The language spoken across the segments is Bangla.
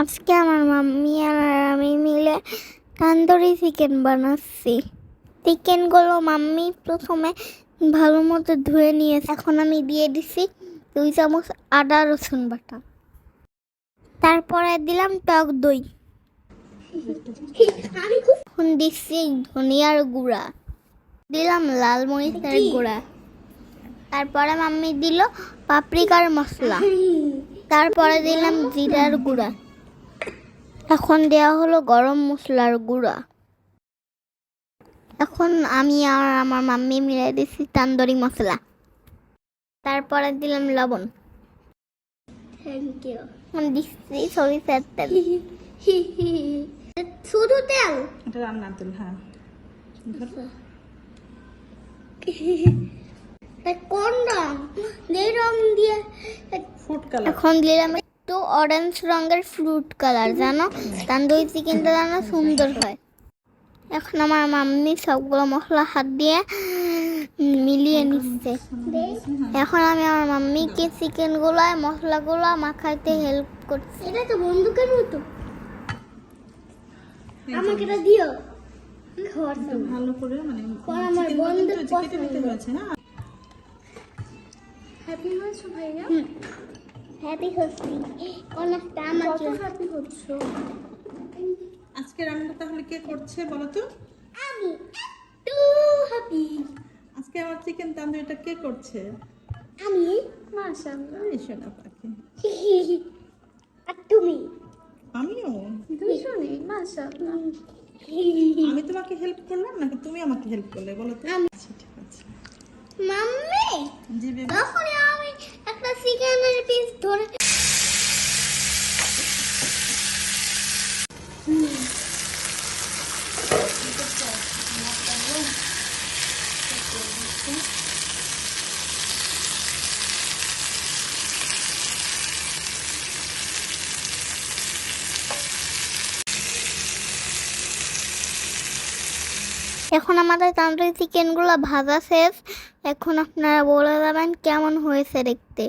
আজকে আমার মাম্মি আর আমি মিলে তান্দুরি চিকেন বানাচ্ছি। চিকেনগুলো মাম্মি প্রথমে ভালো মতো ধুয়ে নিয়েছে। এখন আমি দিয়ে দিছি দুই চামচ আদা, রসুন বাটা। তারপরে দিলাম টক দই। এখন দিচ্ছি ধনিয়ার গুঁড়া। দিলাম লাল মরিচের গুঁড়া। তারপরে মাম্মি দিল পাপরিকার মশলা। তারপরে দিলাম জিরার গুঁড়া। এখন দেওয়া হলো গরম মশলার গুঁড়া। এখন আমি আর আমার মাম্মি মিলাই দিচ্ছি তান্দুরি মশলা। তারপরে দিলাম লবণ। থ্যাংক ইউ এখন দিচ্ছি সরিষার তেল। শুধু তেল? এটা রান্নার তেল হ্যাঁ। কোন রং? এই রং দিয়ে এখন দিলাম একটু অরেঞ্জ রঙের ফ্রুট কালার জানো? তান্দুরি চিকেনটা জানো সুন্দর হয়। এখন আমার মাম্মি সবগুলো মশলা হাত দিয়ে মিলিয়ে নিচ্ছে। এখন আমি আমার মাম্মিকে চিকেনগুলো আর মশলাগুলো মাখাইতে হেল্প করছি। এটা তো বন্দুকের মতো। আমাকে এটা দিও। ভালো করে মানে আমার বন্ধু না? হ্যাপি হয়েছো ভাইয়া? হ্যাপি হচ্ছি অনেকটা আমার কত হ্যাপি হচ্ছো? আজকে রান্নাটা তাহলে কে করছে বলো তো? আমি একটু হ্যাপি আজকে আমার চিকেন তান্দুরিটা কে করছে? আমি? মাশাআল্লাহ এই সোনা পাখি। আর তুমি? আমিও। দুইজনেই মাশাআল্লাহ। আমি তোমাকে হেল্প করলাম নাকি তুমি আমাকে হেল্প করলে? বলো তো। আচ্ছা ঠিক আছে। Mummy ji baby. এখন আমাদের তান্দুরি চিকেনগুলো ভাজা শেষ। এখন আপনারা বলে দেবেন কেমন হয়েছে দেখতে।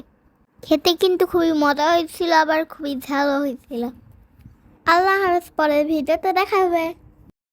খেতে কিন্তু খুবই মজা হয়েছিল, আবার খুবই ঝালও হয়েছিল। আল্লাহ হাফেজ, পরের ভিডিওতে দেখা হবে।